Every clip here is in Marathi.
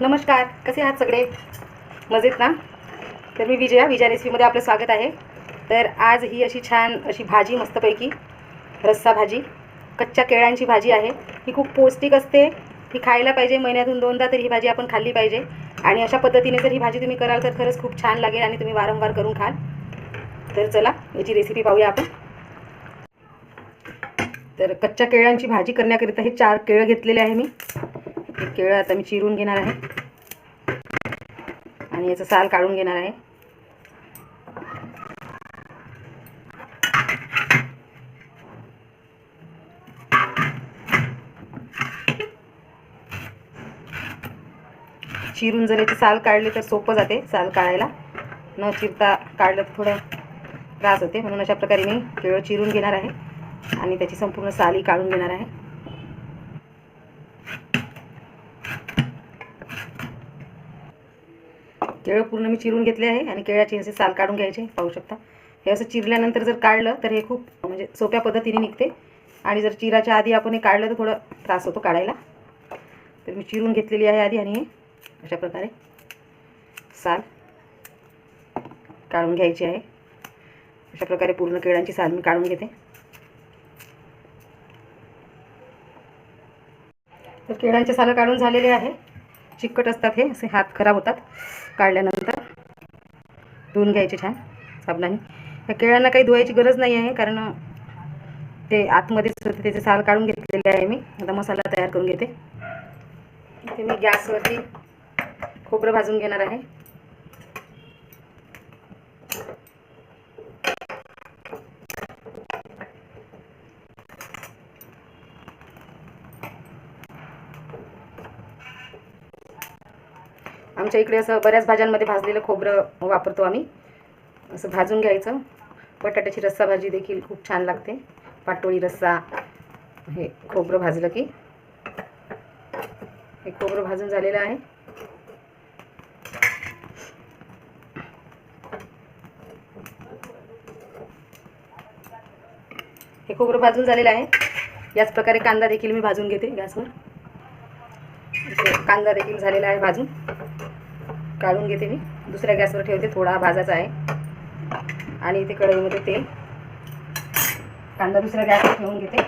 नमस्कार कसे आहात सगळे? मजेत ना? तर मी विजया विजया रेसिपीमध्ये आपलं स्वागत आहे. तर आज ही अशी छान अशी भाजी मस्तपैकी रस्सा भाजी कच्च्या केळ्यांची भाजी आहे. ही खूप पौष्टिक असते. ही खायला पाहिजे महिन्यातून दोनदा तर ही भाजी आपण खाल्ली पाहिजे. आणि अशा पद्धतीने जर ही भाजी तुम्ही कराल तर खरंच खूप छान लागेल आणि तुम्ही वारंवार करून खाल. तर चला याची रेसिपी पाहूया आपण. तर कच्च्या केळ्यांची भाजी करण्याकरिता हे चार केळं घेतलेले आहे मी. केळं आता मी चिरून घेणार आहे. आणि याचं साल काढून घेणार आहे. चिरून जर याची साल काढली तर सोपं जाते साल काढायला. न चिरता काढलं तर थोडं त्रास होते. म्हणून अशा प्रकारे मी केळं चिरून घेणार आहे. आणि त्याची संपूर्ण साली काढून घेणार आहे. केळं पूर्ण मी चिरून घेतले आहे आणि केळ्याचे असे साल काढून घ्यायचे पाहू शकता. हे असं चिरल्यानंतर जर काढलं तर हे खूप म्हणजे सोप्या पद्धतीने निघते. आणि जर चिराच्या आधी आपण हे काढलं तर थोडं त्रास होतो काढायला. तर मी चिरून घेतलेली आहे आधी आणि हे अशा प्रकारे साल काढून घ्यायची आहे. अशा प्रकारे पूर्ण केळ्यांची साल मी काढून घेते. तर केळ्यांचे सालं काढून झालेले आहे. चिकट असतात हे असे हात खराब होतात काढल्यानंतर. धुवून घ्यायचे छान साबणाने. या केळ्यांना काही धुवायची गरज नाही आहे कारण ते आतमध्येच होते त्याचे साल काढून घेतलेले आहे मी. आता मसाला तयार करून घेते. इथे मी गॅसवरती खोबरं भाजून घेणार आहे. आमच्या इकडे असं बऱ्याच भाज्यांमध्ये भाजलेलं खोबरं वापरतो आम्ही. असं भाजून घ्यायचं. बटाट्याची रस्सा भाजी देखील खूप छान लागते. पाटोळी रस्सा हे खोबरं भाजलं की. हे खोबरं भाजून झालेलं आहे. हे खोबरं भाजून झालेलं आहे. याच प्रकारे कांदा देखील मी भाजून घेते गॅसवर. कांदा देखील झालेला आहे भाजून. काढून घेते मी. दुसऱ्या गॅसवर ठेवते थोडा भाजाचा आहे. आणि इथे कढईमध्ये तेल. कांदा दुसऱ्या गॅसवर ठेवून घेते.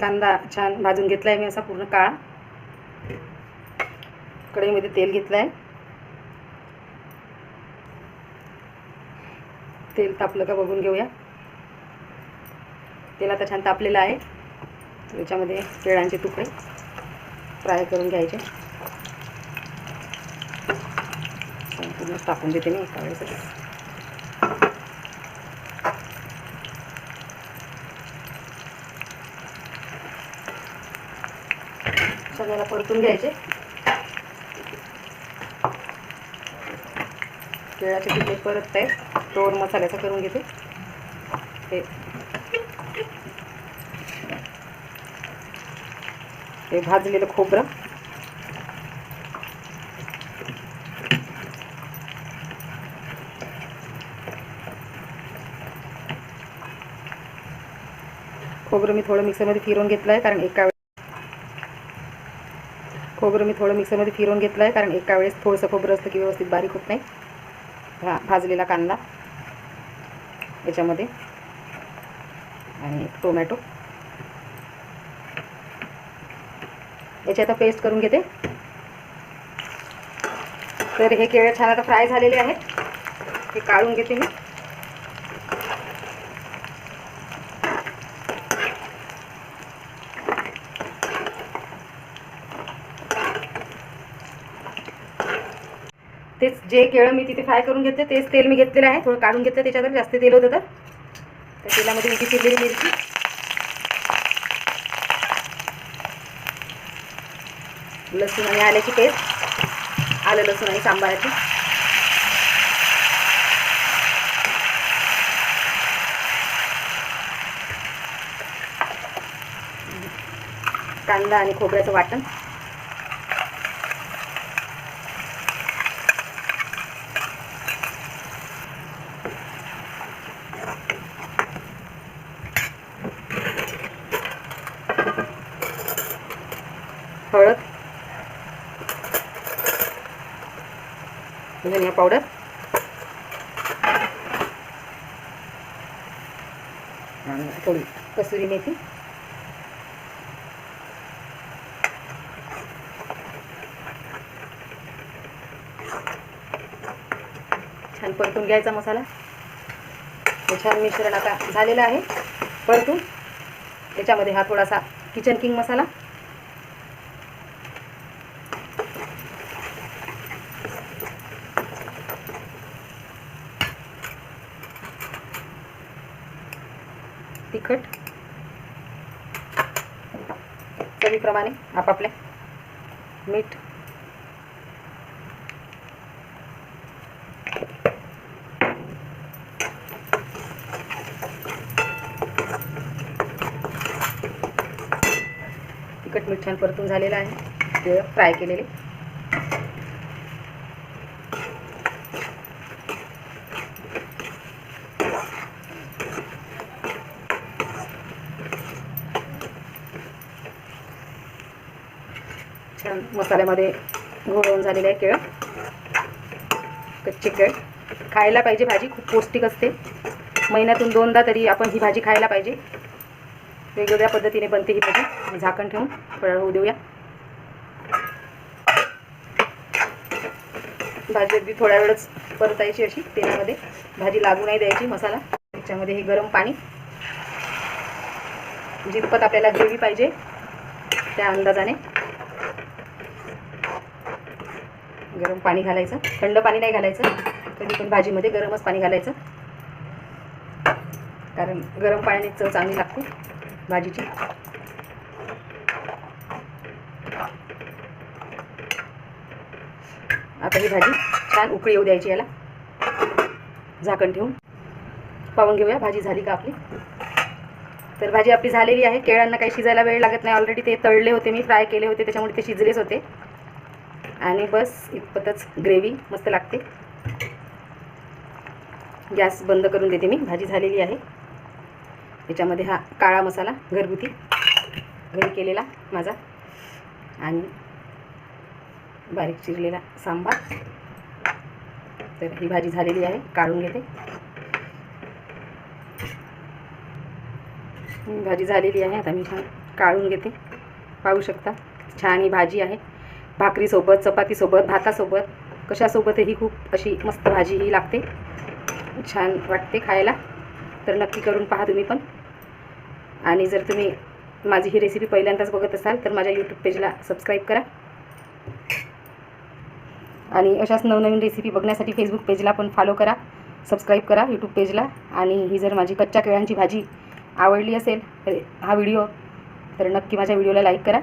कांदा छान भाजून घेतला आहे मी असा पूर्ण काळा. कढईमध्ये तेल घेतलं आहे तेल तापलं का बघून घेऊया. तेल आता छान तापलेलं आहे. त्याच्यामध्ये केळांचे तुकडे फ्राय करून घ्यायचे. पूर्ण टाकून देते मी एका वेळेस सगळ्याला परतून घ्यायचे. केळाचे तुकडे परत आहे तोर मसाल्याचा करून घेते. ते हे भाजलेलं खोबरं. खोबरं मी थोडं मिक्सरमध्ये फिरवून घेतलं आहे कारण एका वेळेस खोबरं मी थोडं मिक्सरमध्ये फिरवून घेतलं आहे कारण एका वेळेस थोडंसं खोबरं असतं की व्यवस्थित बारीक होत नाही. हा भाजलेला कांदा याच्यामध्ये. आणि टोमॅटो. याची आता पेस्ट करून घेते. तर हे केळं छान आता फ्राय झालेले आहेत. हे काढून घेते मी. तेच जे केळं मी तिथे फ्राय करून घेतले तेच तेल मी घेतलेलं आहे. थोडं काढून घेतलं त्याच्यात जास्त तेल होतं तर. तेलामध्ये मी चिरलेली मिरची. लसूण आणि आल्याची पेस्ट आलं लसूण आणि सांबाराची. कांदा आणि खोबऱ्याचं वाटण. हळद. धनिया पावडर आणि थोडी कसुरी मेथी छान परतून घ्यायचा मसाला छान मिश्रण आता झालेलं आहे. परतून त्याच्यामध्ये हा थोडासा किचन किंग मसाला तिखट. चवीप्रमाणे आपापल्या मीठ. तिखट मीठ छान परतून झालेलं आहे. ते फ्राय केलेले. छान मसाल्यामध्ये घोळवून झालेलं आहे केळं. कच्ची केळ. खायला पाहिजे भाजी खूप पौष्टिक असते. महिन्यातून दोनदा तरी आपण ही भाजी खायला पाहिजे. वेगवेगळ्या पद्धतीने बनते ही भाजी. झाकण ठेवून थोडा होऊ देऊया भाजी अगदी थोड्या वेळच परतायची अशी. तेलामध्ये भाजी लागू नाही द्यायची मसाला. त्याच्यामध्ये हे गरम पाणी. जितपत आपल्याला ग्रेव्ही पाहिजे त्या अंदाजाने गरम पाणी घालायचं. थंड पाणी नाही घालायचं. कधी पण भाजीमध्ये गरमच पाणी घालायचं. कारण गरम पाण्याने चव चांगली लागते भाजीची. आता ही भाजी छान उकळी येऊ द्यायची याला. झाकण ठेवून. पाहून घेऊया भाजी झाली का आपली. तर भाजी आपली झालेली आहे. केळांना काही शिजायला वेळ लागत नाही. ऑलरेडी ते तळले होते मी फ्राय केले होते. त्याच्यामुळे ते शिजलेच होते. आणि बस इतपतच ग्रेव्ही मस्त लागते. गॅस बंद करून देते मी. भाजी झालेली आहे. त्याच्यामध्ये हा काळा मसाला घरगुती. घरी केलेला माझा. आणि बारीक चिरलेला सांबार. तर ही भाजी झालेली आहे. काढून घेते. भाजी झालेली आहे. आता मी छान काढून घेते. पाहू शकता. छान ही भाजी आहे. भाकरीसोबत चपातीसोबत भातासोबत कशासोबतही खूप अशी मस्त भाजी ही लागते. छान वाटते खायला. तर नक्की करून पहा तुम्ही पण. आणि जर तुम्ही माझी ही रेसिपी पहिल्यांदाच बघत असाल तर माझ्या यूट्यूब पेजला सबस्क्राईब करा. आणि अशाच नवनवीन रेसिपी बघण्यासाठी फेसबुक पेजला पण फॉलो करा. सबस्क्राईब करा यूट्यूब पेजला आणि ही जर माझी कच्च्या केळांची भाजी आवडली असेल तर हा व्हिडिओ तर नक्की माझ्या व्हिडिओला लाईक करा.